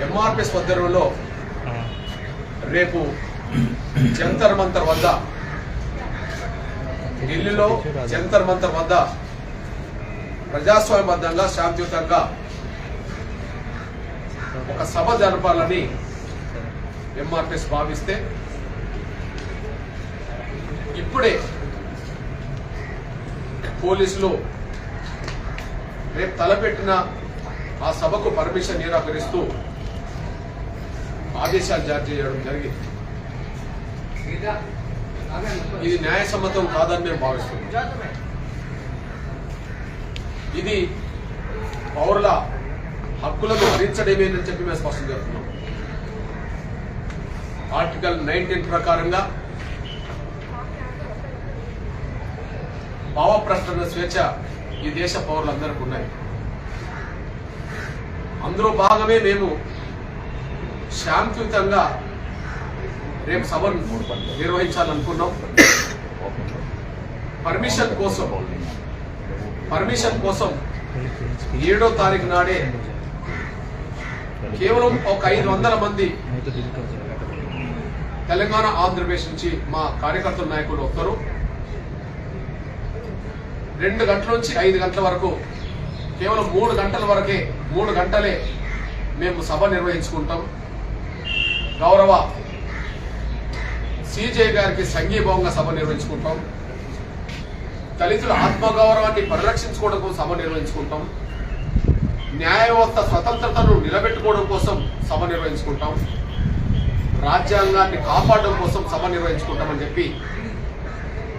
ఎంఆర్పిఎస్ పద్ధతిలో రేపు జంతర్ మంతర్ వద్ద ఢిల్లీలో జంతర్ మంతర్ వద్ద ప్రజాస్వామ్యబద్ధంగా శాంతియుతంగా ఒక సభ జరపాలని ఎంఆర్పిఎస్ భావిస్తే ఇప్పుడే పోలీసులు రేపు తలపెట్టిన ఆ సభకు పర్మిషన్ నిరాకరిస్తూ ఆదేశాలు జారీ చేయడం జరిగింది. ఇది న్యాయసమ్మతం కాదని మేము భావిస్తున్నాం. ఇది పౌరుల హక్కులను హరించడమేనని చెప్పి మేము స్పష్టం చేస్తున్నాం. ఆర్టికల్ నైన్టీన్ ప్రకారంగా భావ ప్రకటన స్వేచ్ఛ ఈ దేశ పౌరులందరికీ ఉన్నాయి. అందులో భాగమే మేము శాంతియుతంగా రేపు సభను నిర్వహించాలనుకున్నాం. పర్మిషన్ కోసం పర్మిషన్ కోసం ఏడో తారీఖు నాడే కేవలం ఒక ఐదు వందల మంది తెలంగాణ ఆంధ్రప్రదేశ్ నుంచి మా కార్యకర్తల నాయకులు వస్తారు. రెండు గంటల నుంచి ఐదు గంటల వరకు కేవలం మూడు గంటల వరకే మూడు గంటలే మేము సభ నిర్వహించుకుంటాం. గౌరవ సిజే గారికి సంఘీభావంగా సభ నిర్వహించుకుంటాం. దళితుల ఆత్మగౌరవాన్ని పరిరక్షించుకోవడం కోసం సభ నిర్వహించుకుంటాం. న్యాయ వ్యవస్థ స్వతంత్రతను నిలబెట్టుకోవడం కోసం సభ నిర్వహించుకుంటాం. రాజ్యాంగాన్ని కాపాడడం కోసం సభ నిర్వహించుకుంటామని చెప్పి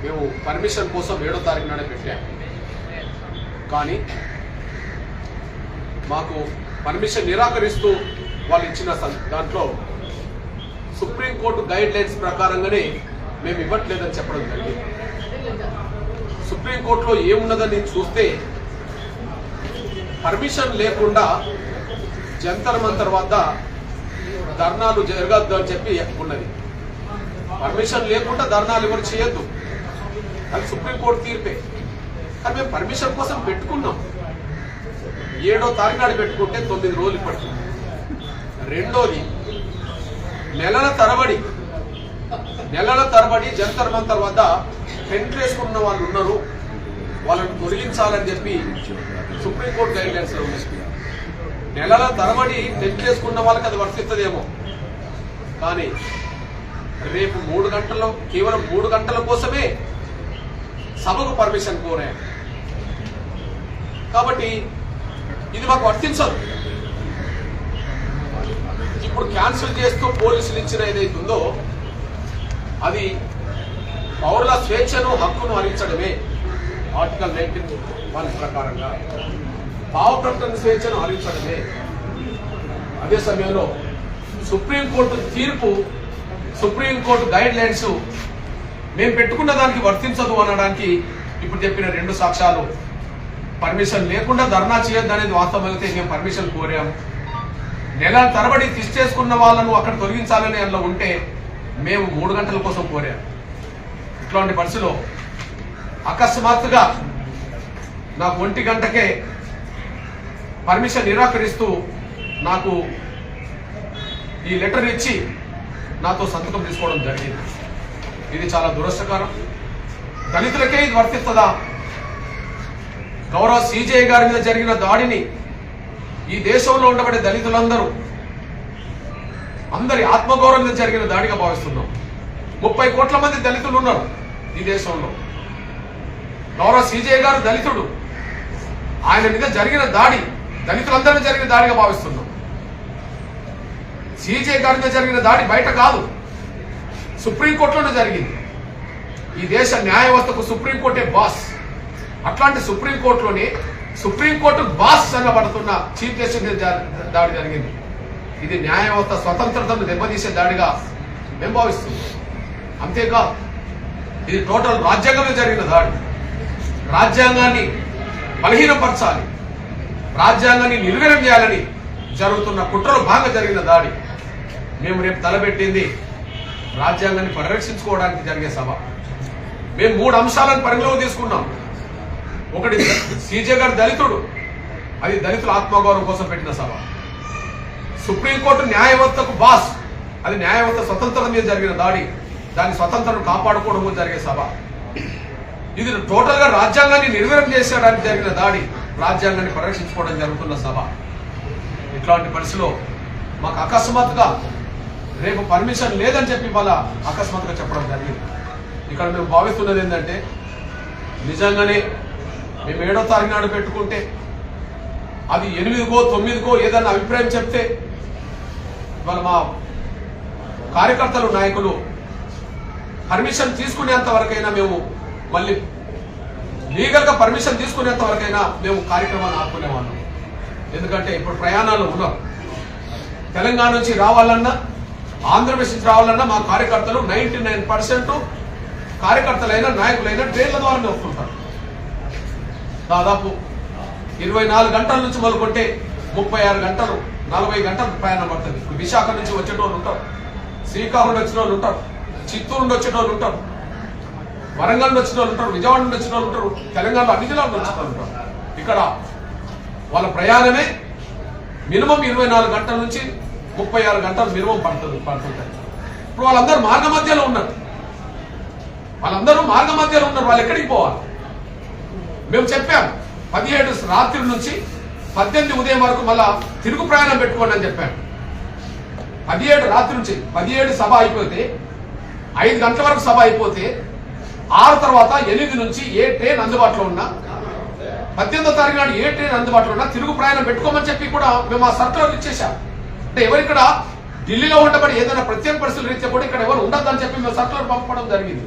మేము పర్మిషన్ కోసం ఏడో తారీఖు నాడే పెట్టాం. కానీ మాకు పర్మిషన్ నిరాకరిస్తూ వాళ్ళు ఇచ్చిన దాంట్లో సుప్రీంకోర్టు గైడ్ లైన్స్ ప్రకారంగానే మేము ఇవ్వట్లేదని చెప్పడం జరిగింది. సుప్రీంకోర్టులో ఏమున్నదని చూస్తే పర్మిషన్ లేకుండా జంతర్ మంతర్ వద్ద ధర్నాలు జరగద్దు అని చెప్పి ఉన్నది. పర్మిషన్ లేకుండా ధర్నాలు ఎవరు చేయొద్దు. అది సుప్రీంకోర్టు తీర్పే. కానీ మేము పర్మిషన్ కోసం పెట్టుకున్నాం. ఏడో తారీఖు నాడు పెట్టుకుంటే తొమ్మిది రోజులు పడుతుంది. రెండోది నెలల తరబడి నెలల తరబడి జంతర్ మంతర్ వద్ద టెంట్ వేసుకున్న వాళ్ళు ఉన్నారు. వాళ్ళని తొలగించాలని చెప్పి సుప్రీంకోర్టు గైడ్ లైన్స్లో నెలల తరబడి టెంట్ వేసుకున్న వాళ్ళకి అది వర్తిస్తుందేమో. కానీ రేపు మూడు గంటల్లో కేవలం మూడు గంటల కోసమే సభకు పర్మిషన్ కోరాం కాబట్టి ఇది మాకు వర్తించదు. ఇప్పుడు క్యాన్సిల్ చేస్తూ పోలీసులు ఇచ్చిన ఏదైతే ఉందో అది పౌరుల స్వేచ్ఛను హక్కును హరించడమే. ఆర్టికల్ నైన్టీన్ వన్ ప్రకారంగా భావ ప్రకటన స్వేచ్ఛను హరించడమే. అదే సమయంలో సుప్రీంకోర్టు తీర్పు సుప్రీంకోర్టు గైడ్ లైన్స్ మేము పెట్టుకున్న దానికి వర్తించదు అనడానికి ఇప్పుడు చెప్పిన రెండు సాక్ష్యాలు. పర్మిషన్ లేకుండా ధర్నా చేయొద్దు అనేది వాస్తవమైతే మేము పర్మిషన్ కోరాము నెల తరబడి తీసుకున్న వాళ్ళను అక్కడ తొలగించాలని అందులో ఉంటే మేము మూడు గంటల కోసం కోరాము ఇట్లాంటి పరిస్థితిలో అకస్మాత్తుగా నాకు ఒంటి గంటకే పర్మిషన్ నిరాకరిస్తూ నాకు ఈ లెటర్ ఇచ్చి నాతో సంతకం తీసుకోవడం జరిగింది. ఇది చాలా దురదృష్టకరం. దళితులకే ఇది వర్తిస్తుందా? గౌరవ సిజే గారి మీద జరిగిన దాడిని ఈ దేశంలో ఉండబడే దళితులందరూ అందరి ఆత్మగౌరవం మీద జరిగిన దాడిగా భావిస్తున్నాం. ముప్పై కోట్ల మంది దళితులు ఉన్నారు ఈ దేశంలో. గౌరవ సిజే గారు దళితుడు. ఆయన మీద జరిగిన దాడి దళితులందరినీ జరిగిన దాడిగా భావిస్తున్నాం. సిజే గారి మీద జరిగిన దాడి బయట కాదు. సుప్రీంకోర్టులోనే జరిగింది. ఈ దేశ న్యాయ వ్యవస్థకు సుప్రీంకోర్టే బాస్. అట్లాంటి సుప్రీంకోర్టులోనే సుప్రీంకోర్టు బాస్ అనబడుతున్న చీఫ్ జస్టిస్ మీద దాడి జరిగింది. ఇది న్యాయ వ్యవస్థ స్వతంత్రతను దెబ్బతీసే దాడిగా మేము భావిస్తున్నాం. అంతేకాదు ఇది టోటల్ రాజ్యాంగంలో జరిగిన దాడి. రాజ్యాంగాన్ని బలహీనపరచాలి. రాజ్యాంగాన్ని నిర్వీర్యం చేయాలని జరుగుతున్న కుట్రలో భాగంగా జరిగిన దాడి. మేము రేపు తలబెట్టింది రాజ్యాంగాన్ని పరిరక్షించుకోవడానికి జరిగే సభ. మేము మూడు అంశాలను పరిగణలోకి తీసుకున్నాం. ఒకటి సీజే గారు దళితుడు. అది దళితుల ఆత్మగౌరవం కోసం పెట్టిన సభ. సుప్రీంకోర్టు న్యాయవ్యవస్థకు బాస్. అది న్యాయవ్యవస్థ స్వతంత్రం మీద జరిగిన దాడి. దాని స్వతంత్రం కాపాడుకోవడం జరిగే సభ. ఇది టోటల్గా రాజ్యాంగాన్ని నిర్వీర్యం చేసేయడానికి జరిగిన దాడి. రాజ్యాంగాన్ని పరిరక్షించుకోవడం జరుగుతున్న సభ. ఇట్లాంటి పరిస్థితిలో మాకు అకస్మాత్తుగా రేపు పర్మిషన్ లేదని చెప్పి వాళ్ళ అకస్మాత్తుగా చెప్పడం జరిగింది. ఇక్కడ మేము భావిస్తున్నది ఏంటంటే నిజంగానే మేము ఏడో తారీఖు నాడు పెట్టుకుంటే అది ఎనిమిదికో తొమ్మిదికో ఏదన్నా అభిప్రాయం చెప్తే ఇవాళ మా కార్యకర్తలు నాయకులు పర్మిషన్ తీసుకునేంత వరకైనా మేము మళ్ళీ లీగల్గా పర్మిషన్ తీసుకునేంత వరకైనా మేము కార్యక్రమాన్ని ఆపుకునేవాళ్ళం. ఎందుకంటే ఇప్పుడు ప్రయాణాలు ఉన్నాం తెలంగాణ నుంచి రావాలన్నా ఆంధ్రప్రదేశ్ రావాలన్నా మా కార్యకర్తలు నైన్టీ నైన్ పర్సెంట్ కార్యకర్తలైనా నాయకులైనా ట్రైన్ల ద్వారానే వస్తుంటారు. దాదాపు ఇరవై నాలుగు గంటల నుంచి మొదలుకొంటే ముప్పై ఆరు గంటలు నలభై గంటలు ప్రయాణం పడుతుంది. ఇప్పుడు విశాఖ నుంచి వచ్చేటోళ్ళు ఉంటారు శ్రీకాకుళం వచ్చిన వాళ్ళు ఉంటారు చిత్తూరు నుండి వచ్చిన వాళ్ళు ఉంటారు వరంగల్ నుండి వచ్చిన వాళ్ళు ఉంటారు విజయవాడ నుండి వచ్చిన వాళ్ళు ఉంటారు తెలంగాణలో అన్ని జిల్లాల నుంచి వచ్చిన ఉంటారు. ఇక్కడ వాళ్ళ ప్రయాణమే మినిమం ఇరవై నాలుగు గంటల నుంచి ముప్పై ఆరు గంటలు మినిమం పడుతుంది పడుతుంటాయి ఇప్పుడు వాళ్ళందరూ మార్గ మధ్యలో ఉన్నారు. వాళ్ళందరూ మార్గ మధ్యలో ఉన్నారు వాళ్ళు ఎక్కడికి పోవాలి? మేము చెప్పాం పదిహేడు రాత్రి నుంచి పద్దెనిమిది ఉదయం వరకు మళ్ళా తిరుగు ప్రయాణం పెట్టుకోండి అని చెప్పాం. పదిహేడు రాత్రి నుంచి పదిహేడు సభ అయిపోతే ఐదు గంటల వరకు సభ అయిపోతే ఆరు తర్వాత ఎనిమిది నుంచి ఏ ట్రైన్ అందుబాటులో ఉన్నా పద్దెనిమిదో తారీఖు నాడు ఏ ట్రైన్ అందుబాటులో ఉన్నా తిరుగు ప్రయాణం పెట్టుకోమని చెప్పి కూడా మేము ఆ సర్కులర్ ఇచ్చేసాం అంటే ఎవరిక్కడ ఢిల్లీలో ఉండబడి ఏదైనా ప్రత్యేక పరిస్థితులు రీత్యా కూడా ఇక్కడ ఎవరు ఉండద్దని చెప్పి మేము సర్కులర్ పంపడం జరిగింది.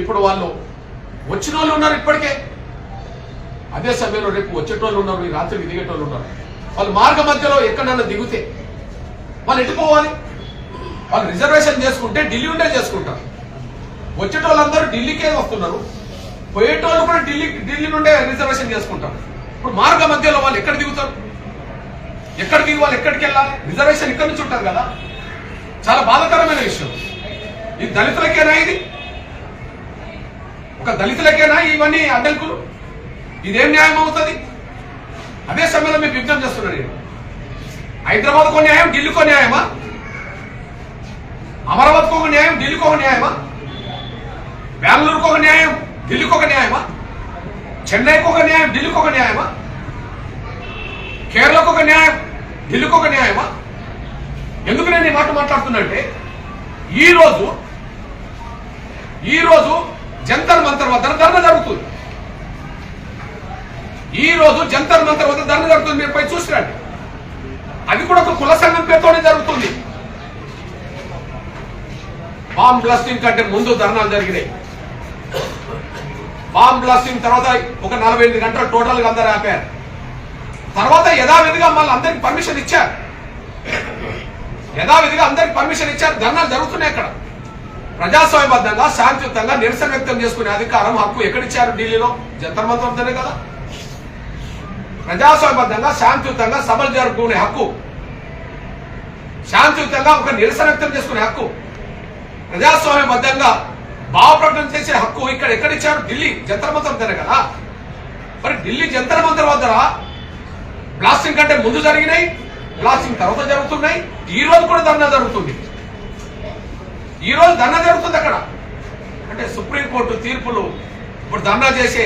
ఇప్పుడు వాళ్ళు వచ్చిన వాళ్ళు ఉన్నారు ఇప్పటికే. అదే సమయంలో రేపు వచ్చేటోళ్ళు ఉన్నారు ఈ రాత్రికి దిగేటోళ్ళు ఉన్నారు. వాళ్ళు మార్గ మధ్యలో ఎక్కడన్నా దిగితే వాళ్ళు ఎట్టుకోవాలి వాళ్ళు రిజర్వేషన్ చేసుకుంటే ఢిల్లీ ఉండే చేసుకుంటారు. వచ్చేటోళ్ళందరూ ఢిల్లీకే వస్తున్నారు. పోయేటోళ్ళు కూడా ఢిల్లీ ఢిల్లీ నుండే రిజర్వేషన్ చేసుకుంటారు. ఇప్పుడు మార్గ మధ్యలో వాళ్ళు ఎక్కడ దిగుతారు? ఎక్కడికి ఇవ్వాలి వాళ్ళు ఎక్కడికి వెళ్ళాలి? రిజర్వేషన్ ఇక్కడ నుంచి ఉంటారు కదా. చాలా బాధాకరమైన విషయం. ఇది దళితులకేనా ఇది? ఒక దళితులకేనా ఇవన్నీ అడ్డంకులు? ఇదేం న్యాయం అవుతుంది? అదే సమయంలో మీకు విజ్ఞప్తి చేస్తున్నాను నేను హైదరాబాద్కు న్యాయం ఢిల్లీకి న్యాయమా? అమరావతికి ఒక న్యాయం ఢిల్లీకి ఒక న్యాయమా? బెంగళూరుకు ఒక న్యాయం ఢిల్లీకి ఒక న్యాయమా? చెన్నైకి ఒక న్యాయం ఢిల్లీకి ఒక న్యాయమా? కేరళకు ఒక న్యాయం ఢిల్లీకి ఒక న్యాయమా? ఎందుకు నేను ఈ మాట మాట్లాడుతున్నంటే ఈరోజు ఈరోజు ఈ రోజు జంతర్ మంతర్ వద్ద ధర్నా జరుగుతుంది. ఈ రోజు జంతర్ మంతర్ వద్ద ధర్నా జరుగుతుంది మీరు పై చూసిరండి. అది కూడా ఒక కుల సంఘం పేరుతోనే జరుగుతుంది. బాంబ్ బ్లాస్టింగ్ కంటే ముందు ధర్నాలు జరిగినాయి. బాంబ్ బ్లాస్టింగ్ తర్వాత ఒక నలభై ఎనిమిది గంటలు టోటల్గా అందరూ అందరు ఆపారు. తర్వాత యథావిధిగా మళ్ళీ అందరికి పర్మిషన్ ఇచ్చారు. యథావిధిగా అందరికి పర్మిషన్ ఇచ్చారు. ధర్నాలు జరుగుతున్నాయి అక్కడ ప్రజాస్వామ్యబద్ధంగా శాంతియుతంగా నిరసన వ్యక్తం చేసుకునే అధికారం హక్కు ఎక్కడిచ్చారు ఢిల్లీలో? జంతర్ మంత్రంతోనే కదా. ప్రజాస్వామ్యబద్ధంగా శాంతియుతంగా సభలు జరుపుకునే హక్కు. శాంతియుతంగా ఒక నిరసన వ్యక్తం చేసుకునే హక్కు. ప్రజాస్వామ్యబద్ధంగా భావ ప్రకటన చేసే హక్కు ఇక్కడ ఎక్కడిచ్చారు? ఢిల్లీ. జంతర్ మంతర్ కదా. మరి ఢిల్లీ జంతర్ మంత్రం వద్ద బ్లాస్టింగ్ కంటే ముందు జరిగినాయి బ్లాస్టింగ్ తర్వాత జరుగుతున్నాయి. ఈ రోజు కూడా ధర్నా జరుగుతుంది. ఈ రోజు ధర్నా జరుగుతుంది అక్కడ. అంటే సుప్రీంకోర్టు తీర్పులు ఇప్పుడు ధర్నా చేసే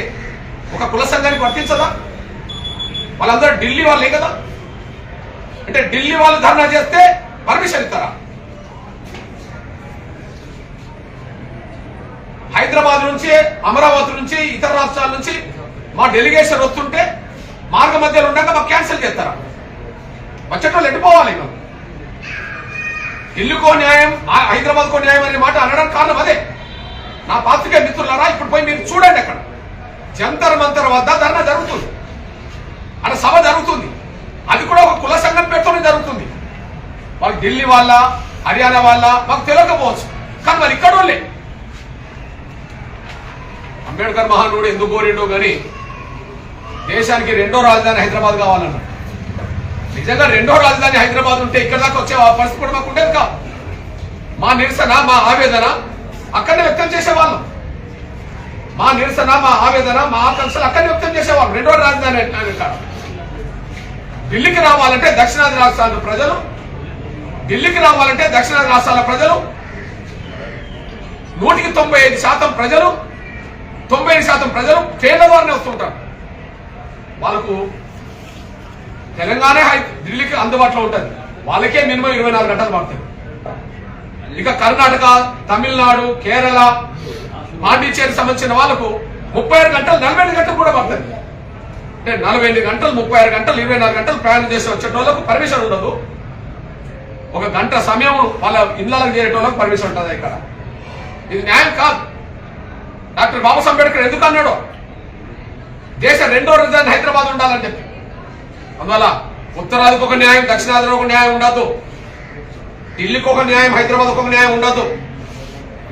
ఒక కుల సంఘానికి వర్తించదా? వాళ్ళందరూ ఢిల్లీ వాళ్ళే కదా? అంటే ఢిల్లీ వాళ్ళు ధర్నా చేస్తే పర్మిషన్ ఇస్తారా? హైదరాబాద్ నుంచి అమరావతి నుంచి ఇతర రాష్ట్రాల నుంచి మా డెలిగేషన్ వస్తుంటే మార్గ మధ్యలో ఉండగా మాకు క్యాన్సిల్ చేస్తారా? వచ్చేటోళ్ళు ఎట్టుపోవాలి మేము ఢిల్లీకో న్యాయం ఆ- హైదరాబాద్కో న్యాయం అనే మాట అనడానికి కారణం అదే. నా పాత్రికే మిత్రులారా ఇప్పుడు పోయి మీరు చూడండి అక్కడ. జంతర్ మంతర్ వద్ద ధర్నా జరుగుతుంది. అక్కడ సభ జరుగుతుంది. అది కూడా ఒక కుల సంఘం పేరుతోనే జరుగుతుంది. వాళ్ళు ఢిల్లీ వాళ్ళ హర్యానా వాళ్ళ మాకు తెలియకపోవచ్చు. కానీ మరి ఇక్కడ అంబేద్కర్ మహానుడు ఎందుకు కోరిండో కానీ దేశానికి రెండో రాజధాని హైదరాబాద్ కావాలన్నాడు నిజంగా రెండో రాజధాని హైదరాబాద్ ఉంటే ఇక్కడ దాకా వచ్చే ఆ పరిస్థితి కూడా మాకు ఉండేది కాదు. మా నిరసన మా ఆవేదన అక్కడనే వ్యక్తం చేసేవాళ్ళం. మా నిరసన మా ఆవేదన మా ఆకాంక్షలు అక్కడనే వ్యక్తం చేసేవాళ్ళు. రెండో రాజధాని అనే ఢిల్లీకి రావాలంటే దక్షిణాది రాష్ట్రాల ప్రజలు. ఢిల్లీకి రావాలంటే దక్షిణాది రాష్ట్రాల ప్రజలు. నూటికి తొంభై ఐదు శాతం ప్రజలు. తొంభై ఐదు శాతం ప్రజలు ట్రైన్ల ద్వారానే వస్తుంటారు. వాళ్ళకు తెలంగాణ హై- ఢిల్లీకి అందుబాటులో ఉంటుంది. వాళ్ళకే మినిమం ఇరవై నాలుగు గంటలు పడుతుంది ఇక కర్ణాటక తమిళనాడు కేరళ పాండిచ్చేరికి సంబంధించిన వాళ్ళకు ముప్పై ఆరు గంటలు నలభై ఐదు గంటలు కూడా పడుతుంది అంటే నలభై ఎనిమిది గంటలు ముప్పై ఆరు గంటలు ఇరవై నాలుగు గంటలు ప్రయాణం చేసి వచ్చేటోళ్ళకు పర్మిషన్ ఉండదు. ఒక గంట సమయం వాళ్ళ ఇళ్ళకి చేరేటోళ్ళకి పర్మిషన్ ఉంటుంది ఇక్కడ. ఇది న్యాయం కాదు. డాక్టర్ బాబాసాహెబ్ అంబేడ్కర్ ఎందుకు అన్నాడో? దేశ రెండో రాజధాని హైదరాబాద్ ఉండాలని చెప్పి. అందువల్ల ఉత్తరాదికి ఒక న్యాయం దక్షిణాదిలో ఒక న్యాయం ఉండదు. ఢిల్లీకి ఒక న్యాయం హైదరాబాద్ ఒక న్యాయం ఉండదు.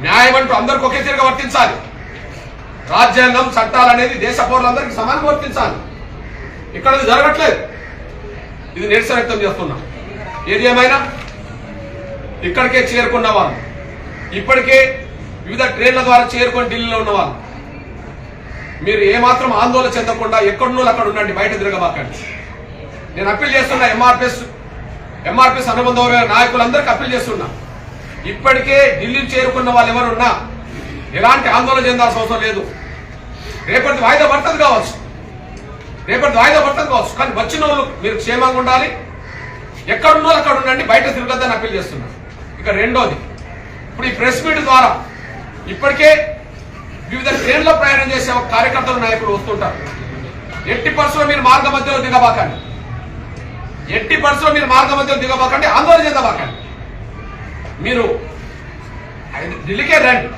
న్యాయం అంటూ అందరికి ఒకే తీరుగా వర్తించాలి. రాజ్యాంగం చట్టాలు అనేది దేశ పౌరులందరికీ సమానంగా వర్తించాలి. ఇక్కడ అది జరగట్లేదు. ఇది నిరసన వ్యక్తం చేస్తున్నాం. ఏది ఏమైనా ఇక్కడికే చేరుకున్న వాళ్ళు ఇప్పటికే వివిధ ట్రైన్ల ద్వారా చేరుకొని ఢిల్లీలో ఉన్న వాళ్ళు మీరు ఏమాత్రం ఆందోళన చెందకుండా ఎక్కడున్నో అక్కడ ఉండండి బయట తిరగబాకండి. నేను అప్పీల్ చేస్తున్నా ఎంఆర్పిఎస్ ఎంఆర్పిఎస్ అనుబంధ నాయకులందరికీ అప్పీల్ చేస్తున్నా. ఇప్పటికే ఢిల్లీ చేరుకున్న వాళ్ళు ఎవరున్నా ఎలాంటి ఆందోళన చెందాల్సిన అవసరం లేదు. రేపటి వాయిదా పడుతుంది కావచ్చు. రేపటి వాయిదా పడుతుంది కావచ్చు. కానీ వచ్చిన వాళ్ళు మీరు క్షేమంగా ఉండాలి. ఎక్కడున్నో అక్కడ ఉండండి బయట తిరగద్దని అప్పీల్ చేస్తున్నా. ఇక రెండోది ఇప్పుడు ఈ ప్రెస్ మీట్ ద్వారా ఇప్పటికే వివిధ ట్రైన్లో ప్రయాణం చేసే ఒక కార్యకర్తలు నాయకులు వస్తుంటారు. ఎట్టి పరిస్థితుల్లో మీరు మార్గ మధ్యలో దిగబాకండి. ఎట్టి పరిస్థితుల్లో మీరు మార్గ మధ్యలో దిగబాకండి ఆందోళన చెందబాకండి. మీరు ఐదు- ఢిల్లీకే రండి.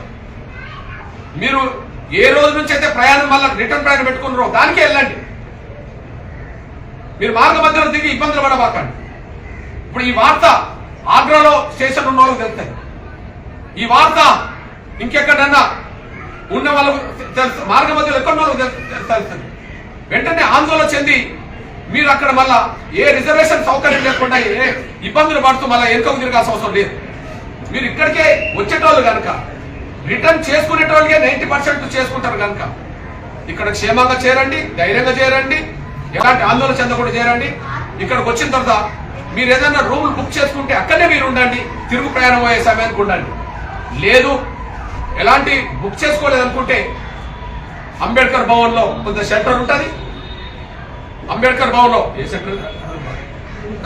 మీరు ఏ రోజు నుంచి అయితే ప్రయాణం వల్ల రిటర్న్ ప్రయాణం పెట్టుకున్నారో దానికే వెళ్ళండి. మీరు మార్గ మధ్యలో దిగి ఇబ్బందులు పడబాకండి. ఇప్పుడు ఈ వార్త ఆగ్రాలో స్టేషన్ ఉన్న వాళ్ళకి తెలుస్తాయి. ఈ వార్త ఇంకెక్కడన్నా ఉన్న వాళ్ళకు తెలుసు మార్గ మధ్యలో ఎక్కడ తెలుస్తుంది వెంటనే ఆందోళన చెంది మీరు అక్కడ మళ్ళా ఏ రిజర్వేషన్ సౌకర్యం లేకుండా ఏ ఇబ్బందులు పడుతూ మళ్ళీ వెనుకకు తిరగాల్సిన అవసరం లేదు. మీరు ఇక్కడికే వచ్చేటోళ్ళు కనుక రిటర్న్ చేసుకునేటోళ్ళకే నైన్టీ పర్సెంట్ చేసుకుంటారు కనుక ఇక్కడ క్షేమంగా చేరండి ధైర్యంగా చేరండి ఎలాంటి ఆందోళన చెందకుండా చేరండి. ఇక్కడికి వచ్చిన తర్వాత మీరు ఏదైనా రూమ్ బుక్ చేసుకుంటే అక్కడనే మీరు ఉండండి తిరుగు ప్రయాణం అయ్యే సమయానికి ఉండండి. లేదు ఎలాంటి బుక్ చేసుకోలేదు అనుకుంటే అంబేద్కర్ భవన్లో కొంత షెల్టర్ ఉంటుంది. అంబేద్కర్ భవన్లో ఏ షెల్టర్?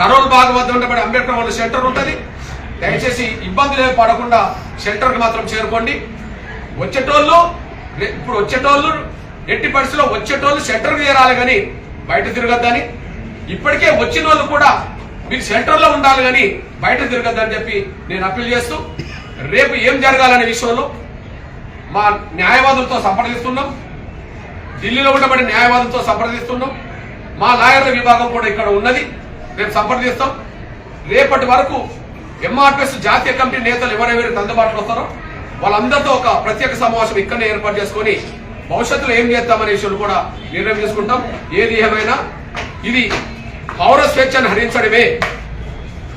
కరోల్ బాగ్ వద్ద ఉండబడి అంబేద్కర్ భవన్ షెల్టర్ ఉంటుంది. దయచేసి ఇబ్బందులు ఏమి పడకుండా షెల్టర్ మాత్రం చేరుకోండి. వచ్చేటోళ్ళు ఇప్పుడు వచ్చేటోళ్ళు ఎట్టి పరిస్థితిలో వచ్చేటోళ్ళు సెంటర్ చేరాలి కానీ బయట తిరగద్దని. ఇప్పటికే వచ్చిన వాళ్ళు కూడా మీరు షెల్టర్లో ఉండాలి కానీ బయట తిరగద్దని చెప్పి నేను అప్పీల్ చేస్తూ రేపు ఏం జరగాలనే విషయంలో మా న్యాయవాదులతో సంప్రదిస్తున్నాం. ఢిల్లీలో ఉండబడి న్యాయవాదులతో సంప్రదిస్తున్నాం. మా లాయర్ల విభాగం కూడా ఇక్కడ ఉన్నది. మేము సంప్రదిస్తాం. రేపటి వరకు ఎంఆర్పిఎస్ జాతీయ కమిటీ నేతలు ఎవరెవరికి అందుబాటులో వస్తారో వాళ్ళందరితో ఒక ప్రత్యేక సమావేశం ఇక్కడనే ఏర్పాటు చేసుకొని భవిష్యత్తులో ఏం చేద్దామనే విషయాలు కూడా నిర్ణయం తీసుకుంటాం. ఏది ఏమైనా ఇది పౌర స్వేచ్ఛను హరించడమే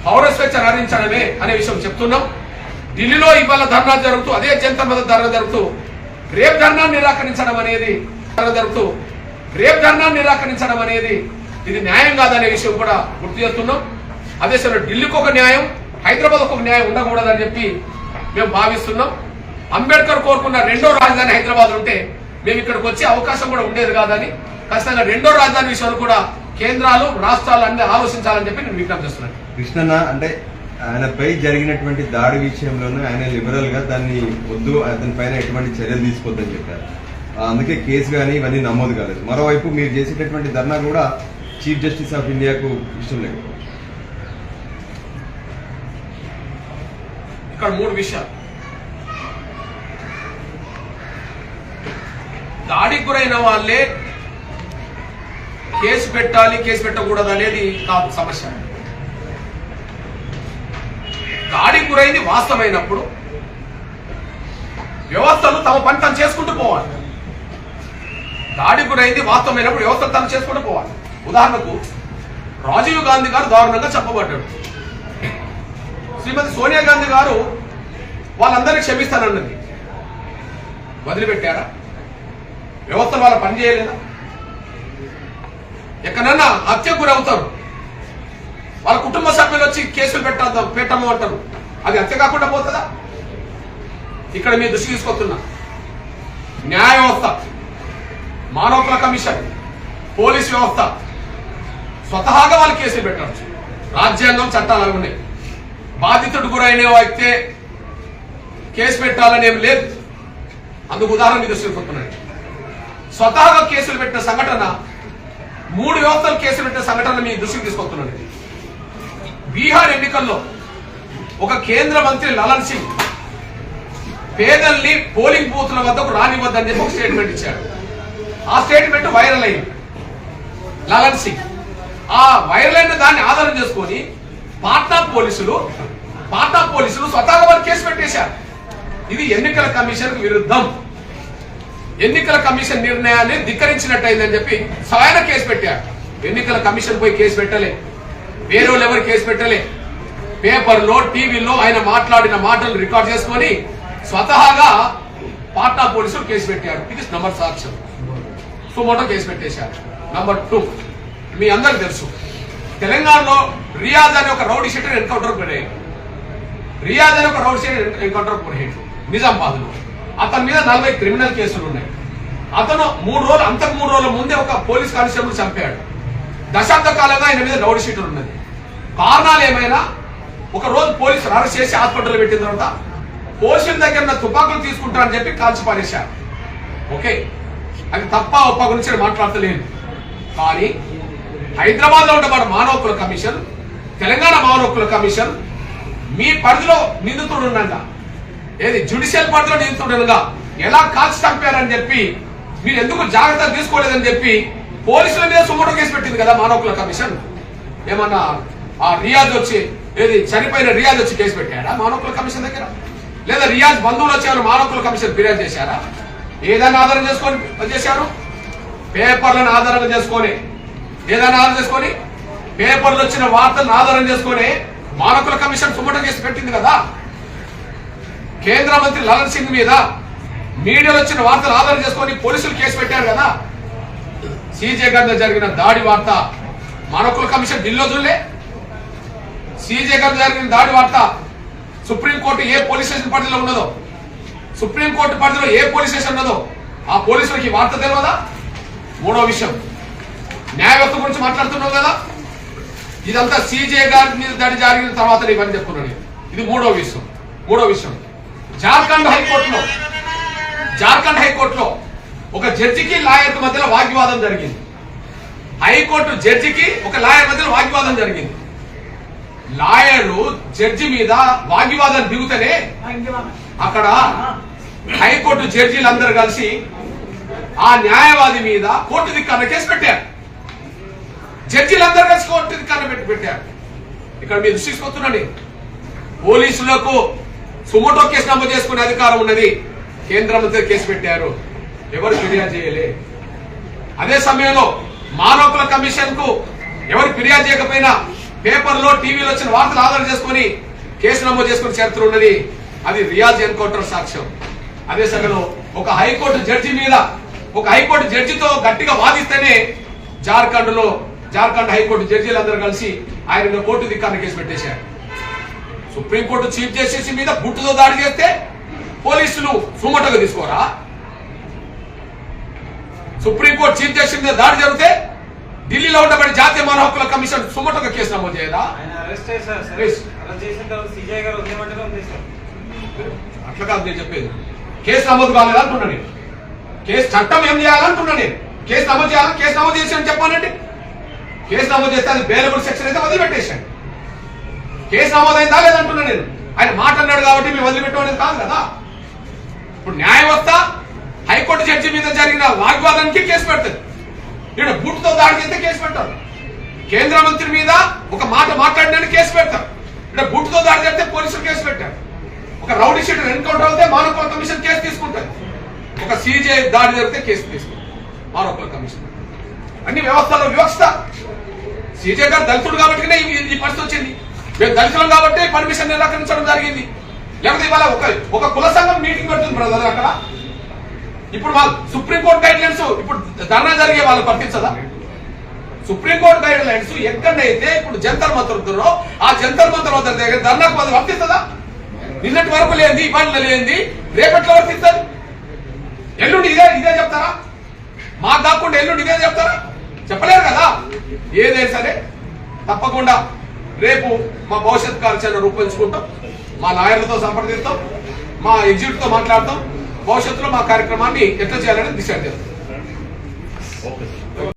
పౌర స్వేచ్ఛను హరించడమే అనే విషయం చెప్తున్నాం. ఢిల్లీలో ఇవాళ ధర్నా జరుగుతూ అదే జంతర్ మీద ధర్నా జరుగుతూ రేపు ధర్నా నిరాకరించడం అనేది ధర్నా జరుగుతూ రేపు ధర్నా నిరాకరించడం అనేది ఇది న్యాయం కాదనే విషయం కూడా గుర్తు చేస్తున్నాం. అదే సరే ఢిల్లీకి ఒక న్యాయం హైదరాబాద్ ఒక న్యాయం ఉండకూడదని చెప్పి మేము భావిస్తున్నాం. అంబేద్కర్ కోరుకున్న రెండో రాజధాని హైదరాబాద్ ఉంటే మేము ఇక్కడికి వచ్చే అవకాశం కూడా ఉండేది కాదని ఖచ్చితంగా రెండో రాజధాని విషయాలు కూడా కేంద్రాలు రాష్ట్రాలు అన్ని ఆలోచించాలని చెప్పి నేను విజ్ఞప్తి చేస్తున్నాను. కృష్ణన్న అంటే ఆయనపై జరిగినటువంటి దాడి విషయంలోనూ ఆయన లిబరల్గా దాన్ని వద్దు అతని పైన ఎటువంటి చర్యలు తీసుకోవద్దని చెప్పారు. అందుకే కేసు కానీ ఇవన్నీ నమోదు కాలేదు. మరోవైపు మీరు చేసేటటువంటి ధర్నా కూడా చీఫ్ జస్టిస్ ఆఫ్ ఇండియాకు ఇష్టం లేదు. ఇక్కడ మూడు విషయాలు. దాడికి గురైన వాళ్ళే కేసు పెట్టాలి కేసు పెట్టకూడదు అనేది కాదు సమస్య. దాడికి గురైంది వాస్తవమైనప్పుడు వ్యవస్థలు తమ పని తను చేసుకుంటూ పోవాలి. దాడికి గురైంది వాస్తవమైనప్పుడు వ్యవస్థలు తను చేసుకుంటూ పోవాలి. ఉదాహరణకు రాజీవ్ గాంధీ గారు దారుణంగా చెప్పబడ్డాడు. శ్రీమతి సోనియా గాంధీ గారు వాళ్ళందరినీ క్షమిస్తానన్నది. వదిలిపెట్టారా? వ్యవస్థ వాళ్ళ పని చేయలేదా? ఎక్కడన్నా హత్యకు గురవుతారు. వాళ్ళ కుటుంబ సభ్యులు వచ్చి కేసులు పెట్టద్దాం పెట్టము అంటారు. అది హత్య కాకుండా పోతుందా? ఇక్కడ మీ దృష్టి తీసుకొస్తున్నా. న్యాయ వ్యవస్థ మానవుల కమిషన్ పోలీస్ వ్యవస్థ స్వతహాగా వాళ్ళు కేసులు పెట్టవచ్చు రాజ్యాంగం చట్టాలు అవి ఉన్నాయి. బాధితుడు గురైన అయితే కేసు పెట్టాలని ఏం లేదు. అందుకు ఉదాహరణ మీ దృష్టికి వస్తున్నాయి స్వతహాగా కేసులు పెట్టిన సంఘటన మూడు వ్యవస్థలు కేసులు పెట్టిన సంఘటన మీ దృష్టికి తీసుకొస్తున్నాను బీహార్ ఎన్నికల్లో ఒక కేంద్ర మంత్రి లలన్ సింగ్ పేదల్ని పోలింగ్ బూత్ల వద్దకు రానివ్వద్దని చెప్పి ఒక స్టేట్మెంట్ ఇచ్చాడు ఆ స్టేట్మెంట్ వైరల్ అయింది. లలన్ సింగ్. ఆ వైరల్ అయిన దాన్ని ఆధారం చేసుకొని పాట్నా పోలీసులు పాట్నా పోలీసులు స్వతహాగా వారు కేసు పెట్టేశారు. ఇది ఎన్నికల కమిషన్ విరుద్ధం. ఎన్నికల కమిషన్ నిర్ణయాన్ని ధిక్కరించినట్టయిందని చెప్పి స్వయం కేసు పెట్టారు. ఎన్నికల కమిషన్ పోయి కేసు పెట్టలే. వేరే వాళ్ళు ఎవరు కేసు పెట్టలే. పేపర్లో టీవీలో ఆయన మాట్లాడిన మాటలు రికార్డ్ చేసుకొని స్వతహాగా పాట్నా పోలీసులు కేసు పెట్టారు. ఇది నంబర్ సాక్ష్యం. సుమోటో కేసు పెట్టేశారు. Number two. మీ అందరికి తెలుసు. తెలంగాణలో రియాజ్ అనే ఒక రౌడీ షీటర్ ఎన్కౌంటర్ గురయ్యాడు రియాజ్ అనే ఒక రౌడీ షీటర్ ఎన్కౌంటర్ గురయ్యాడు నిజామాబాద్లో అతని మీద నలభై క్రిమినల్ కేసులు ఉన్నాయి. అతను మూడు రోజులు అంతకు మూడు రోజుల ముందే ఒక పోలీస్ కానిస్టేబుల్ చంపాడు. దశాబ్ద కాలంగా ఆయన మీద లౌడ్ షీటర్ ఉన్నది. కారణాలు ఏమైనా? ఒక రోజు పోలీసులు అరెస్ట్ చేసి హాస్పిటల్ పెట్టిన తర్వాత పోలీసుల దగ్గర ఉన్న తుపాకులు తీసుకుంటారని చెప్పి కాల్చి పారేశారు. ఓకే. అది తప్ప ఒప్ప గురించి నేను మాట్లాడతలేను. కానీ హైదరాబాద్లో ఉన్న మానవ హక్కుల కమిషన్ తెలంగాణ మానవ హక్కుల కమిషన్ మీ పరిధిలో నిందితుడు ఉండగా ఏది జ్యుడిషియల్ పరిధిలో నిందితుడు ఎలా కాల్చి చంపారని చెప్పి మీరు ఎందుకు జాగ్రత్త తీసుకోలేదని చెప్పి పోలీసుల మీద సుమోటో కేసు పెట్టింది కదా మానవుల కమిషన్. ఏమన్నా ఆ రియాజ్ వచ్చి ఏది చనిపోయిన రియాజ్ వచ్చి కేసు పెట్టాడా మానవుల కమిషన్ దగ్గర? లేదా రియాజ్ బంధువులు వచ్చారు మానవుల కమిషన్ ఫిర్యాదు చేశారా? ఏదైనా ఆధారం చేసుకొని చేశారు? పేపర్లను ఆధారంగా చేసుకొని ఏదైనా ఆధారం చేసుకొని పేపర్లు వచ్చిన వార్తలను ఆధారం చేసుకొని మానకుల కమిషన్ సుమట కేసు పెట్టింది కదా? కేంద్ర మంత్రి లలన్ సింగ్ మీద మీడియాలో వచ్చిన వార్తలు ఆధారం చేసుకొని పోలీసులు కేసు పెట్టారు కదా? సీజే గారి జరిగిన దాడి వార్త మానకుల కమిషన్ ఢిల్లో చూడలే సీజే గారి జరిగిన దాడి వార్త సుప్రీంకోర్టు ఏ పోలీస్ స్టేషన్ పరిధిలో ఉన్నదో సుప్రీంకోర్టు పరిధిలో ఏ పోలీస్ స్టేషన్ ఉన్నదో ఆ పోలీసులకి వార్త తెలియదా మూడో విషయం న్యాయవ్యవస్థ గురించి మాట్లాడుతున్నావు కదా? ఇదంతా సీజే గారి మీద దాడి జరిగిన తర్వాత ఇవన్నీ పని చెప్తున్నాను ఇది మూడో విషయం మూడో విషయం. జార్ఖండ్ హైకోర్టులో జార్ఖండ్ హైకోర్టులో ఒక జడ్జికి లాయర్ మధ్యలో వాగ్వివాదం జరిగింది. హైకోర్టు జడ్జికి ఒక లాయర్ మధ్యలో వాగ్వివాదం జరిగింది. లాయరు జడ్జి మీద వాగ్వివాదం దిగుతనే అక్కడ హైకోర్టు జడ్జీలు అందరు కలిసి ఆ న్యాయవాది మీద కోర్టు దిక్కన కేసు పెట్టారు. జడ్జీలందరూ కలిసి కోర్టు దిక్కన పెట్టి పెట్టారు. ఇక్కడ మీరు దృష్టికొస్తున్నాండి పోలీసులకు సుమోటో కేసు నమోదు చేసుకునే అధికారం ఉన్నది. కేంద్ర మంత్రి కేసు పెట్టారు. ఎవరు ఫిర్యాదు చేయలే. అదే సమయంలో మానవకుల కమిషన్కు ఎవరు ఫిర్యాదు చేయకపోయినా పేపర్లో టీవీలో వచ్చిన వార్తలు ఆధారం చేసుకొని కేసు నమోదు చేసుకునే చరిత్ర ఉన్నది. అది రియాజ్ ఎన్కౌంటర్ సాక్ష్యం. అదే సమయంలో ఒక హైకోర్టు జడ్జి మీద ఒక హైకోర్టు జడ్జితో గట్టిగా వాదిస్తేనే జార్ఖండ్లో జార్ఖండ్ హైకోర్టు జడ్జీలందరూ కలిసి ఆయన కోర్టు ధిక్కారణ కేసు పెట్టేశారు. సుప్రీంకోర్టు చీఫ్ జస్టిస్ మీద బుట్టుతో దాడి చేస్తే పోలీసులు సుమటగా తీసుకోరా? సుప్రీంకోర్టు చీఫ్ జస్టిస్ మీద దాడి జరిగితే ఢిల్లీలో ఉండబడి జాతీయ మానవ హక్కుల కమిషన్ సుమటగా కేసు నమోదు చేయదా? చేసిన అట్లా కాదు నేను చెప్పేది. కేసు నమోదు కాలేదు అంటున్నా నేను. కేసు చట్టం ఏం చేయాలంటున్నా నేను. కేసు నమోదు చేయాలని కేసు నమోదు చేసి అని చెప్పానండి. కేసు నమోదు చేస్తే అది బేలబుల్ సెక్షన్ అయితే వదిలిపెట్టేశాను. కేసు నమోదైందా లేదంటున్నా నేను. ఆయన మాట అన్నాడు కాబట్టి మేము వదిలిపెట్టమనేది కాదు కదా. ఇప్పుడు న్యాయవ్యవస్థ హైకోర్టు జడ్జి మీద జరిగిన వాగ్వాదానికి కేసు పెడతారు. ఇక్కడ బూట్తో దాడి చేస్తే కేసు పెట్టారు కేంద్ర మంత్రి మీద ఒక మాట మాట్లాడినానికి కేసు పెడతారు. ఇక్కడ బూట్తో దాడి చేస్తే పోలీసులు కేసు పెట్టారు. ఒక రౌడీ షీటర్ ఎన్కౌంటర్ అవుతే మానవ కమిషన్ కేసు తీసుకుంటారు. ఒక సీజే దాడి జరిగితే కేసు తీసుకుంటారు. మానవ కమిషన్. అన్ని వ్యవస్థలో వ్యవస్థ. సీజే గారు దళితుడు కాబట్టి ఈ ఈ పరిస్థితి వచ్చింది. మేము దళితులం కాబట్టి పర్మిషన్ నిరాకరించడం జరిగింది. లేకపోతే ఇవాళ ఒక ఒక కుల సంఘం మీటింగ్ పెడుతుంది బ్రదర్ అక్కడ. ఇప్పుడు వాళ్ళు సుప్రీంకోర్టు గైడ్ లైన్స్ ఇప్పుడు ధర్నా జరిగే వాళ్ళకి వర్తించదా సుప్రీంకోర్టు గైడ్ లైన్స్ ఎక్కడైతే ఇప్పుడు జంతర్ మంతర్ ఉంటుందో ఆ జంతర్ మంత్ర వద్ద దగ్గర ధర్నాకు వాళ్ళు వర్తిస్తుందా నిన్నటి వరకు లేనిది ఇవాళ లేనిది రేపట్లో వర్తిస్తుంది ఎల్లుండి ఇదే ఇదే చెప్తారా? మా కాకుండా ఎల్లుండి ఇదే చెప్తారా? చెప్పలేరు కదా? ఏదైనా సరే తప్పకుండా రేపు మా భవిష్యత్ కార్యాచరణ రూపొందించుకుంటాం మా లాయర్లతో సంప్రదిస్తాం మా ఎగ్జిక్యూటివ్తో మాట్లాడతాం. భవిష్యత్తులో మా కార్యక్రమాన్ని ఎట్లా చేయాలని డిసైడ్ చేస్తాం ఓకే